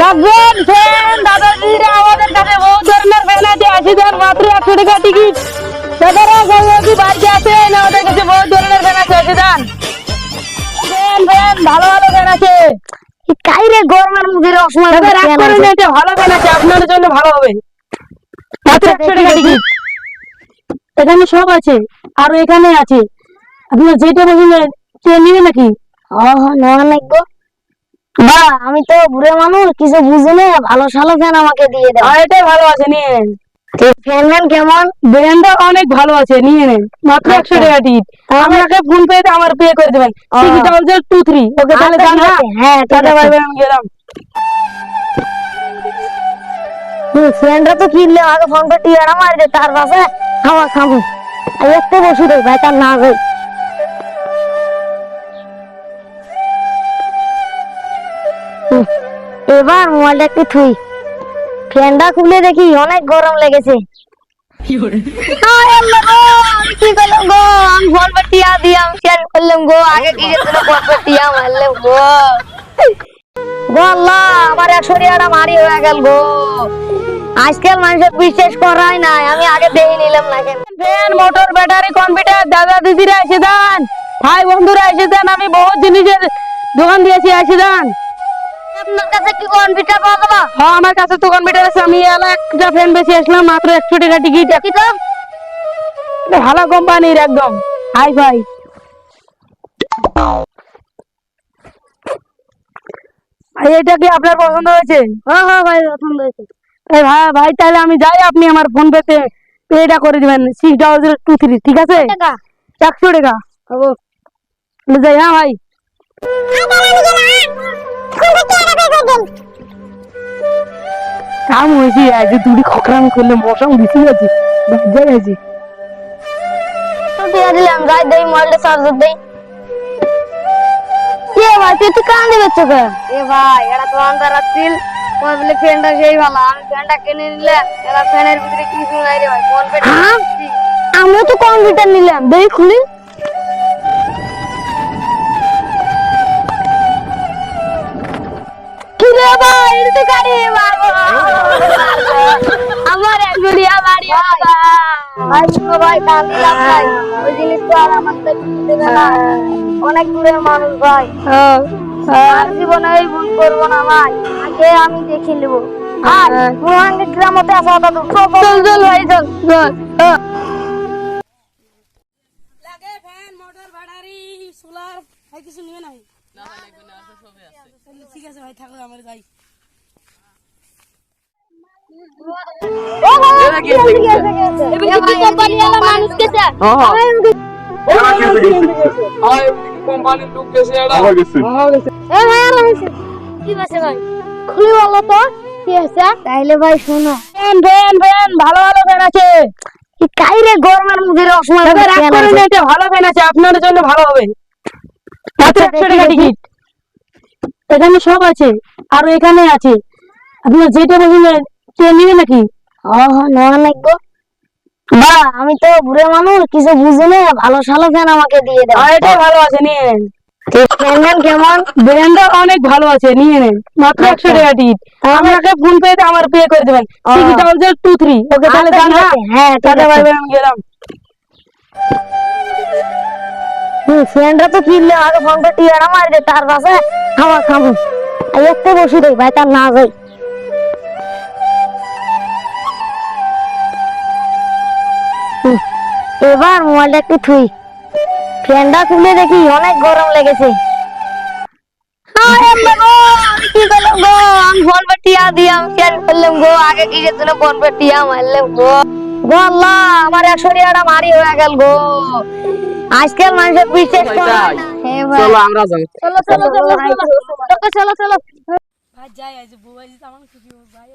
লাগবেন fan দাদাজিরা আমাদের কাছে বহু ধরনের ফ্যান আছে আশি দেন মাত্র একশো টাকা টিকিট। দাদারা সবাই বাড়িতে আছেন আমাদের কাছে বহু ধরনের ফ্যান আছে আশি দেন ফ্যান ফ্যান ভালো ভালো ফ্যান আছে কাইরে গরমের মধ্যে অসময় রাগ করেন এটা ভালো ফ্যান আছে আপনার জন্য ভালো হবে। মাত্র একশো টাকা টিকিট। এখানে সব আছে আরও এখানে আছে। আপনার যেটা বললেন সে নিবে নাকি? অনেক গো বা আমি তো বুড়ে মানুষ কিছু বুঝি না ভালো সালো ফ্যান আমাকে দিয়ে দাও। আর এটাই ভালো আছে নিয়ে নেন ফ্যান কেমন? ব্র্যান্ডটা অনেক ভালো আছে নিয়ে নেন মাত্র একশো আচ্ছা। টাকা টিকিট আপনাকে ফোন পে আমার পে করে দেবেন। টিকিট হচ্ছে টু থ্রি ওকে তাহলে আচ্ছা, যান হ্যাঁ টাটা বাই আমি গেলাম। ফ্যানটা তো কিনলে আগে ফোন পে টিয়ারা মারি দে তার পাশে খাওয়া খাব। আর একটু বসে দেয় ভাই তার না যাই এবার মোবাইলটা একটু থুই। ফ্যানটা খুলে দেখি, অনেক গরম লেগেছে। আমি গো? আজকাল মানুষের করাই নাই, আমি আগে দেখে নিলাম না কেন। মোটর, ব্যাটারি, কম্পিউটার দাদা দিদিরা ভাই বন্ধুরা আমি বহুত জিনিসের দোকান দিয়েছি, এসে আপনার কাছে কি কম্পিউটার পাওয়া যাবে হ্যাঁ আমার কাছে তো কম্পিউটার আছে। আমি এলা একটা ফ্যান বেশি আসলাম মাত্র একশো টাকা টিকিট কি তো ভালো কোম্পানির একদম। হাই ফাই ভাই এটা কি আপনার পছন্দ হয়েছে? হ্যাঁ হ্যাঁ ভাই পছন্দ হয়েছে। এই ভাই ভাই তাহলে আমি যাই আপনি আমার ফোন পেতে পেটা করে দিবেন। Six double zero two three ঠিক আছে? একশো টাকা। যাই হ্যাঁ ভাই। কাম হয়েছে আজ খকরাম করলে মশা বেশি আছে যাই আছে তো দিয়ে দিলাম যাই দেই মোবাইলটা চার্জার দেই। এ ভাই তুই তো কান দিবে চোখে এ ভাই এটা তো আন্দার আসছিল তোমার বলে ফ্যানটা সেই ভালো আমি ফ্যানটা কিনে নিলে এরা ফ্যানের ভিতরে কিছু নাই রে ভাই? কোন পেটে আমিও তো কম্পিউটার নিলাম দেই খুলি কিরে এটা তো গাড়ি আমার এক গুড়িয়া বাড়ি ভাই শুনো ভাই কান ভাই ওই জিনিস তো আর আমার তো দেবে না অনেক দূরের মানুষ ভাই আর জীবনে এই ভুল করব না ভাই আগে আমি দেখে নেব আর মোহাঙ্গে গ্রামতে আসা হতো চল চল ভাই চল চল লাগে ফ্যান, মোটর, ব্যাটারি, সোলার কিছু নিবে না ঠিক আছে ভাই থাকো আমার যাই। তাইলে ভাই শোনো। ভালো ভালো ফ্যান আছে। কি কাইরে গরমের এটা ভালো ফ্যান আছে আপনার জন্য ভালো হবে। মাত্র একশো টাকা টিকিট এখানে সব আছে আরও এখানে আছে। আপনার যেটা নিবে নাকি? ও না অনেক গো বা আমি তো বুড়ে মানুষ কিছু বুঝি না ভালো সালো ফ্যান আমাকে দিয়ে এটাই ভালো আছে নিয়ে নেন কেমন? ব্র্যান্ডটা অনেক ভালো আছে নিয়ে নেন মাত্র একশো আচ্ছা। টাকা টিকিট। আপনাকে ফোন পে তে আমার পে করে দেবেন। ও। Six double zero two three okay তাহলে হ্যাঁ টাটা আমি গেলাম। তো কিনলে আগে টিয়ারা মারি দে তার খাওয়া খাব। দেই, ভাই, তার না যাই। এবার মোবাইলটা একটু থুই। ফ্যানটা খুলে দেখি অনেক গরম লেগেছে। কি করলাম গো? আমি ফোন টিয়া দিয়ে, আমি গো? আগে টিয়া মারলাম গো? আমার একশো টাকাটা মারি হয়ে গেল গো। আজকে মানুষের বিশ্বাস চলো আমরা যাই চলো চলো চলো চলো চলো চলো ভাই যাই আজ আমার খুশি ভাই